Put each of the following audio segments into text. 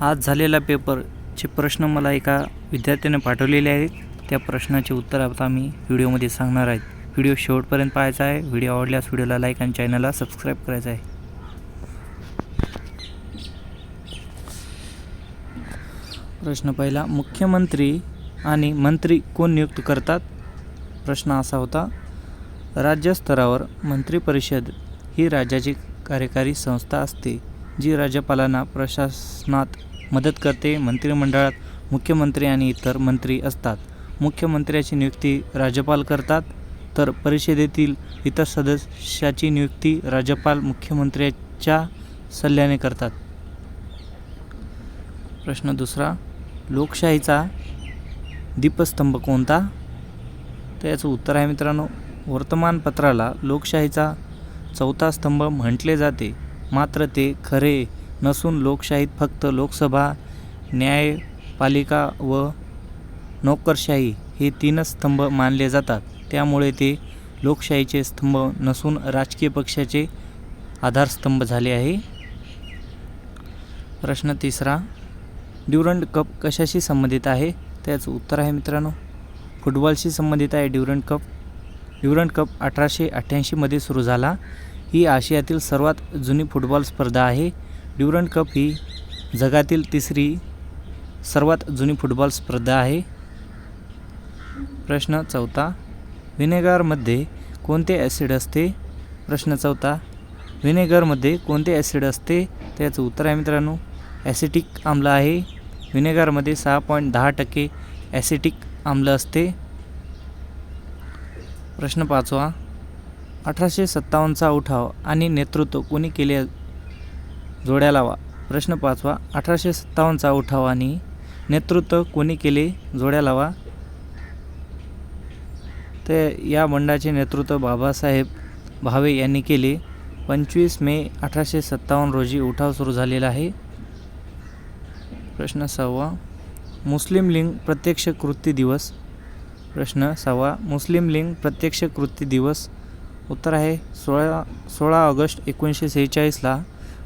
आज झालेला पेपरचे प्रश्न मला एका विद्यार्थ्याने पाठवलेले आहेत. त्या प्रश्नाचे उत्तर आता मी व्हिडिओमध्ये सांगणार आहेत व्हिडिओ शेवटपर्यंत पाहायचा आहे. व्हिडिओ आवडल्यास व्हिडिओला लाईक आणि चॅनलला सबस्क्राईब करायचं आहे. प्रश्न पहिला मुख्यमंत्री आणि मंत्री कोण नियुक्त करतात? प्रश्न असा होता राज्यस्तरावर मंत्रिपरिषद ही राज्याची कार्यकारी संस्था असते जी राज्यपालांना प्रशासनात मदत करते. मंत्रिमंडळात मुख्यमंत्री आणि इतर मंत्री असतात. मुख्यमंत्र्याची नियुक्ती राज्यपाल करतात. तर परिषदेतील इतर सदस्याची नियुक्ती राज्यपाल मुख्यमंत्र्याच्या सल्ल्याने करतात. प्रश्न दुसरा लोकशाहीचा दीपस्तंभ कोणता? तर याचं उत्तर आहे मित्रांनो वर्तमानपत्राला लोकशाहीचा चौथा स्तंभ म्हटले जाते. मात्र ते खरे नसून लोकशाहीत फक्त लोकसभा न्यायपालिका व नोकरशाही हे तीनच स्तंभ मानले जातात. त्यामुळे ते लोकशाहीचे स्तंभ नसून राजकीय पक्षाचे आधारस्तंभ झाले आहे. प्रश्न तिसरा ड्युरंड कप कशाशी संबंधित आहे? त्याचं उत्तर आहे मित्रांनो फुटबॉलशी संबंधित आहे ड्युरंड कप. ड्युरंड कप अठराशे अठ्ठ्याऐंशीमध्ये सुरू झाला. ही आशियातील सर्वात जुनी फुटबॉल स्पर्धा आहे. ड्युरंड कप ही जगातील तिसरी सर्वात जुनी फुटबॉल स्पर्धा आहे. प्रश्न चौथा व्हिनेगारमध्ये कोणते ॲसिड असते? प्रश्न चौथा व्हिनेगरमध्ये कोणते ॲसिड असते? त्याचं उत्तर आहे मित्रांनो ॲसिटिक आम्ल आहे. व्हिनेगारमध्ये सहा पॉईंट दहा टक्के ॲसिटिक आम्ल असते. प्रश्न पाचवा अठराशे सत्तावन्नचा उठाव आणि नेतृत्व कोणी केले जोड्या लावा. प्रश्न पाचवा अठराशे सत्तावन्नचा उठाव आणि नेतृत्व कोणी केले? जोड्या लावा. ते या बंडाचे नेतृत्व बाबासाहेब भावे यांनी केले. पंचवीस मे अठराशे सत्तावन्न रोजी उठाव सुरू झालेला आहे. प्रश्न सहावा मुस्लिम लिंग प्रत्यक्ष कृती दिवस. प्रश्न सहावा मुस्लिम लिंग प्रत्यक्ष कृती दिवस. उत्तर आहे सोळा सोळा ऑगस्ट एकोणीसशे सेहेचाळीसला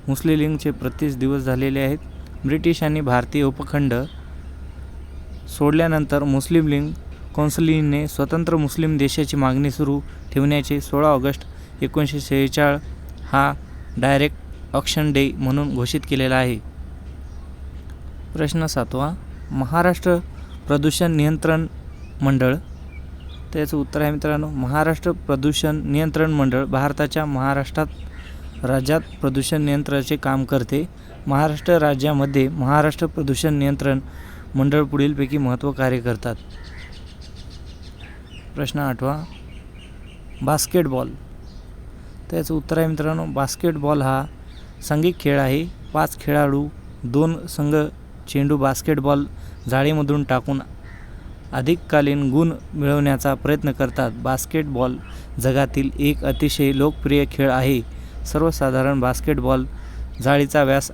मुस्लिम प्रतीस दिवस झालेले आहेत. ब्रिटिश आणि भारतीय उपखंड सोडल्यानंतर मुस्लिम लीग कौन्सिलीने स्वतंत्र मुस्लिम देशाची मागणी सुरू ठेवण्याचे सोळा ऑगस्ट एकोणीसशे सेहेचाळ हा डायरेक्ट ऑक्शन डे म्हणून घोषित केलेला आहे. प्रश्न सातवा महाराष्ट्र प्रदूषण नियंत्रण मंडळ. त्याचं उत्तर आहे मित्रांनो महाराष्ट्र प्रदूषण नियंत्रण मंडळ भारताच्या महाराष्ट्रात राज्यात प्रदूषण नियंत्रणाचे काम करते. महाराष्ट्र राज्यामध्ये महाराष्ट्र प्रदूषण नियंत्रण मंडळ पुढीलपैकी महत्त्व कार्य करतात. प्रश्न आठवा. बास्केटबॉल. त्याचं उत्तर आहे मित्रांनो बास्केटबॉल हा सांघिक खेळ आहे. पाच खेळाडू दोन संघ चेंडू बास्केटबॉल जाळीमधून टाकून अधिककालीन गुण मिळवण्याचा प्रयत्न करतात. बास्केटबॉल जगातील एक अतिशय लोकप्रिय खेळ आहे. सर्वसाधारण बास्केटबॉल जाळीचा व्यास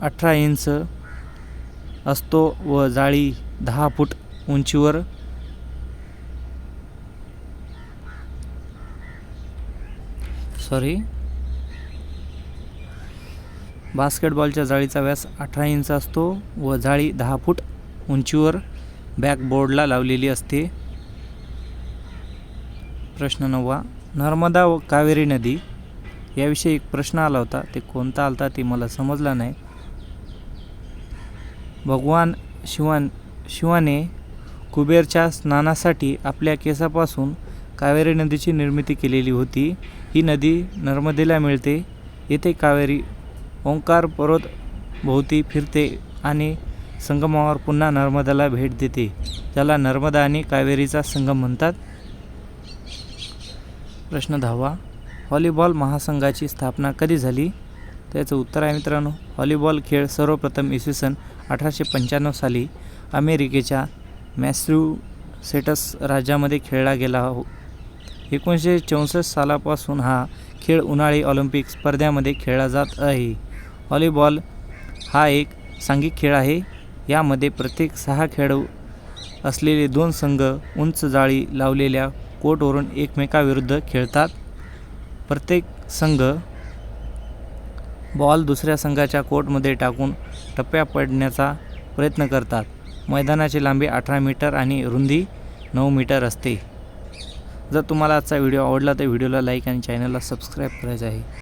अठरा इंच असतो व जाळी दहा फूट उंचीवर सॉरी. बास्केटबॉलच्या जाळीचा व्यास अठरा इंच असतो व जाळी दहा फूट उंचीवर बॅकबोर्डला लावलेली असते. प्रश्न नववा. नर्मदा व कावेरी नदी याविषयी एक प्रश्न आला होता. ते कोणता आला होता ते मला समजला नाही. भगवान शिवान शिवाने कुबेरच्या स्नानासाठी आपल्या केसापासून कावेरी नदीची निर्मिती केलेली होती. ही नदी नर्मदेला मिळते. येथे कावेरी ओंकार पर्वत भोवती फिरते आणि संगमावर पुन्हा नर्मदाला भेट देते. ज्याला नर्मदा आणि कावेरीचा संगम म्हणतात. प्रश्न दहावा. व्हॉलीबॉल महासंघाची स्थापना कधी झाली? त्याचं उत्तर आहे मित्रांनो व्हॉलीबॉल खेळ सर्वप्रथम इसवी सन अठराशे पंच्याण्णव साली अमेरिकेच्या मॅस्युसेटस राज्यामध्ये खेळला गेला हो. एकोणीसशे चौसष्ट सालापासून हा खेळ उन्हाळी ऑलिम्पिक स्पर्धामध्ये खेळला जात आहे. व्हॉलीबॉल हा एक सांघिक खेळ आहे. यामध्ये प्रत्येक सहा खेळाडू असलेले दोन संघ उंच जाळी लावलेल्या कोर्टवरून एकमेकाविरुद्ध खेळतात. प्रत्येक संघ बॉल दुसऱ्या संघाच्या कोर्टमध्ये टाकून टप्प्या पडण्याचा प्रयत्न करतात. मैदानाची लांबी अठरा मीटर आणि रुंदी नऊ मीटर असते. जर तुम्हाला आजचा व्हिडिओ आवडला तर व्हिडिओला लाईक आणि चॅनलला सबस्क्राईब करायचं आहे.